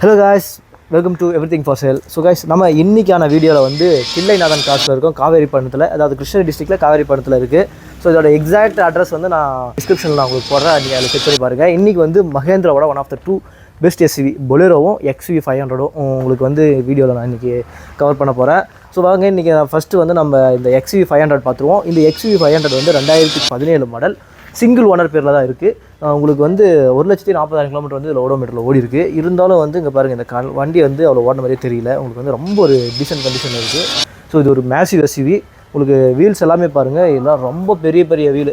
Hello guys welcome to everything for sale so guys நம்ம இன்றைக்கான வீடியோவில் வந்து தில்லைநாதன் காசில் இருக்கும் காவேரி பணத்தில் அதாவது கிருஷ்ணகிரி டிஸ்ட்ரிக்டில் காவேரி பணத்தில் இருக்குது ஸோ இதோட எக்ஸாக்ட் அட்ரஸ் வந்து நான் டிஸ்கிரிப்ஷனில் நான் உங்களுக்கு போடுறேன். நீங்கள் அதில் செக் பண்ணி பாருங்கள் இன்றைக்கி வந்து மகேந்திராவோட one of the two best S பொலேரோவும் XV five ஹண்ட்ரடும் உங்களுக்கு வந்து வீடியோவில் நான் இன்றைக்கி கவர் பண்ண போகிறேன் ஸோ வாங்க இன்றைக்கி ஃபஸ்ட்டு வந்து நம்ம இந்த எக்ஸ்வி ஃபைவ் ஹண்ட்ரட் பார்த்துருவோம். இந்த எக்ஸ்வி ஃபைவ் ஹண்ட்ரட் வந்து ரெண்டாயிரத்தி பதினேழு மாடல் சிங்கிள் ஓனர் பேரில் தான் இருக்குது உங்களுக்கு வந்து ஒரு லட்சத்தி நாற்பதாயிரம் கிலோமீட்டர் வந்து இதில் ஓடோமீட்டரில் ஓடி இருக்குது இருந்தாலும் வந்து இங்கே பாருங்கள் இந்த கா வண்டி வந்து அவ்வளோ ஓடின மாதிரியே தெரியல. உங்களுக்கு வந்து ரொம்ப ஒரு டீசென்ட் கண்டிஷன் இருக்குது ஸோ இது ஒரு மேசிவ் எஸ்யூவி உங்களுக்கு வீல்ஸ் எல்லாமே பாருங்கள் இதெல்லாம் ரொம்ப பெரிய பெரிய wheel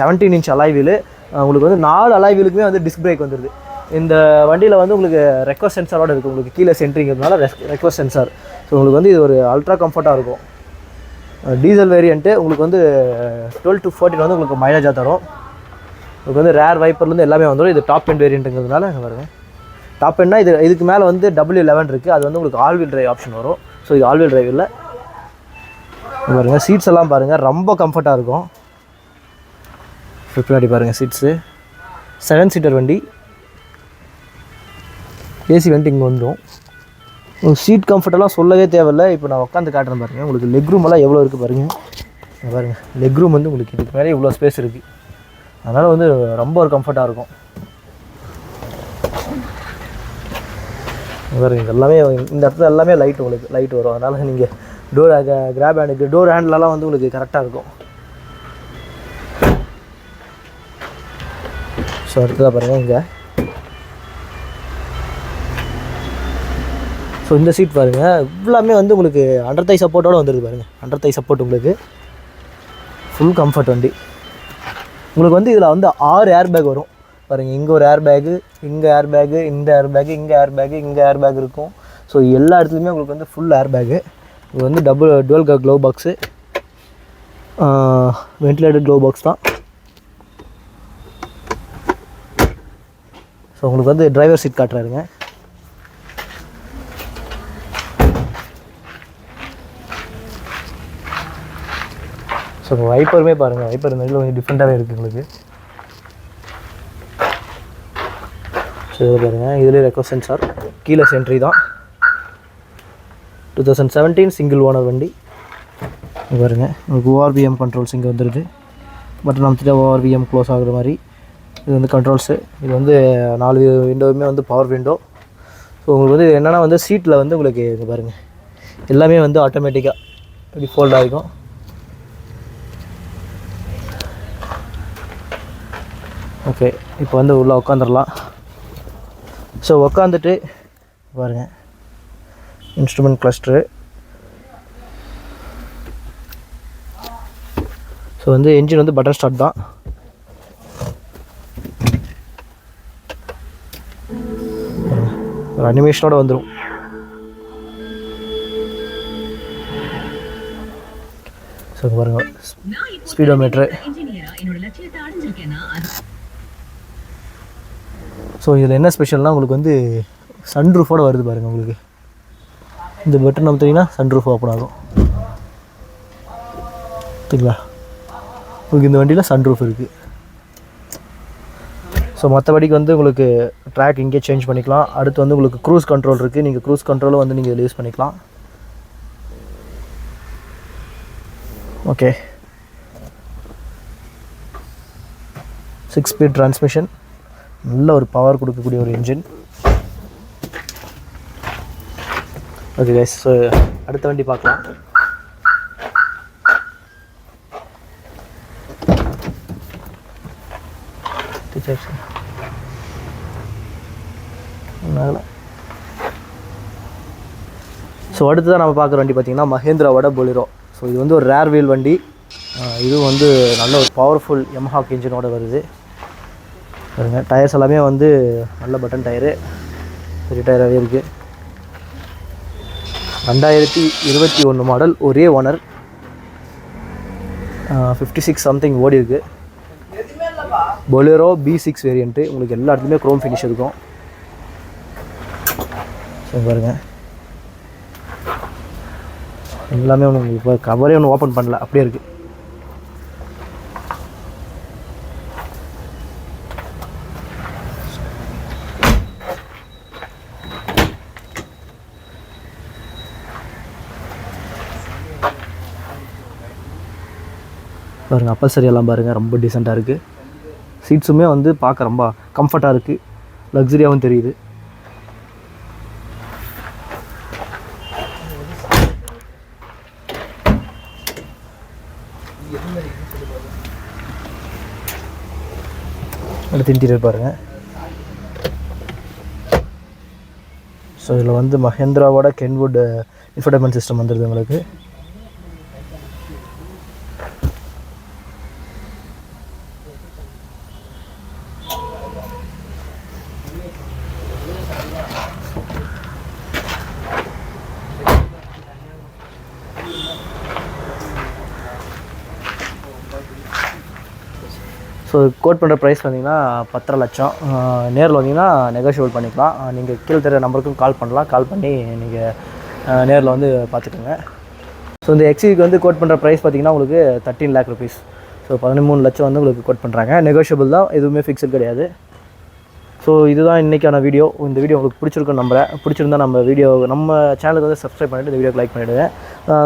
seventeen inch alloy wheel உங்களுக்கு வந்து நாலு அலாய் வீலுக்குமே வந்து டிஸ்க் பிரேக் வந்துடுது இந்த வண்டியில் வந்து உங்களுக்கு ரெக்வஸ்ட் சென்சாரோட இருக்குது உங்களுக்கு கீழே சென்ட்ரிங்கிறதுனால ரெக்வஸ்ட் சென்சார் ஸோ உங்களுக்கு வந்து இது ஒரு அல்ட்ரா கம்ஃபர்ட்டாக இருக்கும். டீசல் வேரியண்ட்டு உங்களுக்கு வந்து டுவெல் டு ஃபோர்டின் வந்து உங்களுக்கு மைலேஜாக தரும். உங்களுக்கு வந்து ரேர் வைப்பர்லேருந்து எல்லாமே வந்துடும் இது டாப் எண்ட் வேரியண்ட்டுங்கிறதுனால இங்க டாப் எண்ட்னா இது இதுக்கு மேலே வந்து டபுள்யூ லெவன் இருக்குது அது வந்து உங்களுக்கு ஆல் வீல் டிரைவ் ஆப்ஷன் வரும். ஸோ இது ஆல் வீல் டிரைவ் இல்லை சீட்ஸ் எல்லாம் பாருங்கள் ரொம்ப கம்ஃபர்ட்டாக இருக்கும். பின்னாடி பாருங்கள் சீட்ஸு செவன் சீட்டர் வண்டி. ஏசி வண்டி இங்கே வந்துடும் சீட் கம்ஃபர்ட்டெல்லாம் சொல்லவே தேவையில்லை. இப்போ நான் உட்காந்து காட்டுறேன் பாருங்கள் உங்களுக்கு லெக் ரூம் எல்லாம் எவ்வளோ இருக்குது பாருங்கள் பாருங்கள் லெக் ரூம் வந்து உங்களுக்கு இதுக்கு மேலே இவ்வளோ ஸ்பேஸ் இருக்குது அதனால் வந்து ரொம்ப ஒரு கம்ஃபர்ட்டாக இருக்கும். பாருங்கள் பாருங்க இது எல்லாமே இந்த இடத்துல எல்லாமே லைட் உங்களுக்கு லைட் வரும். அதனால் நீங்கள் டோர் கிராப் ஹேண்டுக்கு டோர் ஹேண்ட்லலாம் வந்து உங்களுக்கு கரெக்டாக இருக்கும். ஸோ அடுத்ததாக பாருங்கள் இங்கே. ஸோ இந்த சீட் பாருங்கள் எல்லாமே வந்து உங்களுக்கு அண்டர் தை சப்போர்ட்டோடு வந்துடுது பாருங்கள் அண்டர் தை சப்போர்ட் உங்களுக்கு. ஃபுல் கம்ஃபர்ட் வண்டி. உங்களுக்கு வந்து இதில் வந்து ஆறு ஏர் பேக் வரும். பாருங்கள் இங்கே ஒரு ஏர் பேக்கு இங்கே ஏர் பேக்கு இந்த ஏர் பேக்கு இங்கே ஏர் பேக்கு இங்கே ஏர் பேக் இருக்கும். ஸோ எல்லா இடத்துலையுமே உங்களுக்கு வந்து ஃபுல் ஏர் பேக்கு இது வந்து double dual glove box ventilated glove box தான். ஸோ உங்களுக்கு வந்து டிரைவர் சீட் காட்டுறாருங்க. ஸோ வைப்பருமே பாருங்கள் வைப்பர் இந்த கொஞ்சம் டிஃப்ரெண்ட்டாகவே இருக்குது உங்களுக்கு. ஸோ இதில் பாருங்கள் இதுலேயே ரெக்கோ சென்சார் கீழே சென்ட்ரி தான். Two thousand seventeen single owner வண்டி. பாருங்கள் பாருங்க. உங்களுக்கு ஓஆர்பிஎம் கண்ட்ரோல்ஸ் இங்கே வந்துடுது பட் நம்ம அமுத்திட்டா ஓஆர்பிஎம் க்ளோஸ் ஆகுற மாதிரி. இது வந்து கண்ட்ரோல்ஸு இது வந்து நாலு விண்டோவுமே வந்து பவர் விண்டோ ஸோ உங்களுக்கு வந்து என்னென்னா வந்து சீட்டில் வந்து உங்களுக்கு இங்கே பாருங்கள் எல்லாமே வந்து ஆட்டோமேட்டிக்காக இப்படி ஃபோல்ட் ஆகிக்கும் ஓகே இப்போ வந்து உள்ளே உட்காந்துடலாம் ஸோ உட்காந்துட்டு பாருங்கள் இன்ஸ்ட்ருமெண்ட் கிளஸ்டரு ஸோ வந்து என்ஜின் வந்து பட்டன் ஸ்டார்ட் தான். ஒரு அனிமேஷனோட வந்துடும் ஸோ பாருங்க. ஸ்பீடோமீட்ரு ஸோ இதில் என்ன ஸ்பெஷல்னால் உங்களுக்கு வந்து சன்ரூஃபோட வருது பாருங்கள் உங்களுக்கு. இந்த பட்டன் அமுத்திங்கன்னா சன்ரூஃப் ஓப்பன் ஆகும். ஓகேங்களா உங்களுக்கு இந்த வண்டியில் சன்ரூஃப் இருக்குது ஸோ மற்றபடிக்கு வந்து உங்களுக்கு ட்ராக் இங்கே சேஞ்ச் பண்ணிக்கலாம். அடுத்து வந்து உங்களுக்கு க்ரூஸ் கண்ட்ரோல் இருக்குது நீங்கள் க்ரூஸ் கண்ட்ரோலும் வந்து நீங்கள் இதில் யூஸ் பண்ணிக்கலாம். ஓகே சிக்ஸ் ஸ்பீட் டிரான்ஸ்மிஷன் நல்ல ஒரு பவர் கொடுக்கக்கூடிய ஒரு இன்ஜின் ஓகே கைஸ் ஸோ அடுத்த வண்டி பார்க்கலாம். ஸோ அடுத்ததான் நம்ம பார்க்குற வண்டி பார்த்தீங்கன்னா மஹேந்திராவோட பொலிரோ ஸோ இது வந்து ஒரு ரேர் வீல் வண்டி. இதுவும் வந்து நல்ல ஒரு பவர்ஃபுல் எம்ஹாக் இன்ஜினோட வருது. பாருங்க டயர்ஸ் எல்லாமே வந்து நல்ல பட்டன் டயரு பெரிய டயராகவே இருக்குது ரெண்டாயிரத்தி இருபத்தி ஒன்று மாடல் ஒரே ஓனர் ஃபிஃப்டி சிக்ஸ் சம்திங் ஓடி இருக்கு. பொலேரோ பி சிக்ஸ் வேரியண்ட்டு உங்களுக்கு எல்லா இடத்துலையுமே க்ரோம் ஃபினிஷ் இருக்கும். ஸோ பாருங்கள் எல்லாமே ஒன்று உங்களுக்கு இப்போ கவரே ஒன்று ஓப்பன் பண்ணல அப்படியே இருக்குது பாருங்கள் அப்பல்சரி எல்லாம் பாருங்கள் ரொம்ப டீசெண்டாக இருக்குது சீட்ஸுமே வந்து பார்க்க ரொம்ப கம்ஃபர்ட்டாக இருக்குது லக்ஸரியாகவும் தெரியுது. அடுத்து இன்டீரியர் பாருங்கள் ஸோ இதில் வந்து மஹேந்திராவோட கென்வுட் இன்ஃபர்டைன்மெண்ட் சிஸ்டம் வந்துடுது உங்களுக்கு. ஸோ கோட் பண்ணுற ப்ரைஸ் வந்தீங்கன்னா பத்தரை லட்சம். நேரில் வந்தீங்கன்னா நெகோஷியபிள் பண்ணிக்கலாம். நீங்கள் கீழே தெரிய நம்பருக்கும் கால் பண்ணலாம். கால் பண்ணி நீங்கள் நேரில் வந்து பார்த்துக்கோங்க ஸோ இந்த எக்ஸிக்கு வந்து கோட் பண்ணுற ப்ரைஸ் பார்த்தீங்கன்னா உங்களுக்கு தேர்ட்டின் லேக் ருபீஸ் ஸோ பதிமூணு லட்சம் வந்து உங்களுக்கு கோட் பண்ணுறாங்க நெகோஷியபிள் தான் எதுவுமே ஃபிக்ஸட் கிடையாது. ஸோ இதுதான் இன்றைக்கான வீடியோ இந்த வீடியோ உங்களுக்கு பிடிச்சிருக்கும் நம்புறேன். பிடிச்சிருந்தா நம்ம வீடியோ நம்ம சேனலுக்கு வந்து சப்ஸ்கிரைப் பண்ணிவிட்டு இந்த வீடியோக்கு லைக் பண்ணிவிடுங்க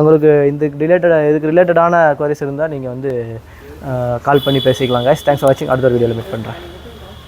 உங்களுக்கு இந்த ரிலேட்டட் இதுக்கு ரிலேட்டடான குவரிஸ் இருந்தால் நீங்கள் வந்து கால் பண்ணி பேசிக்கலாம் கைஸ் தேங்க்ஸ் ஃபார் வாட்சிங் அடுத்த வீடியோவில் மீட் பண்ணுறேன்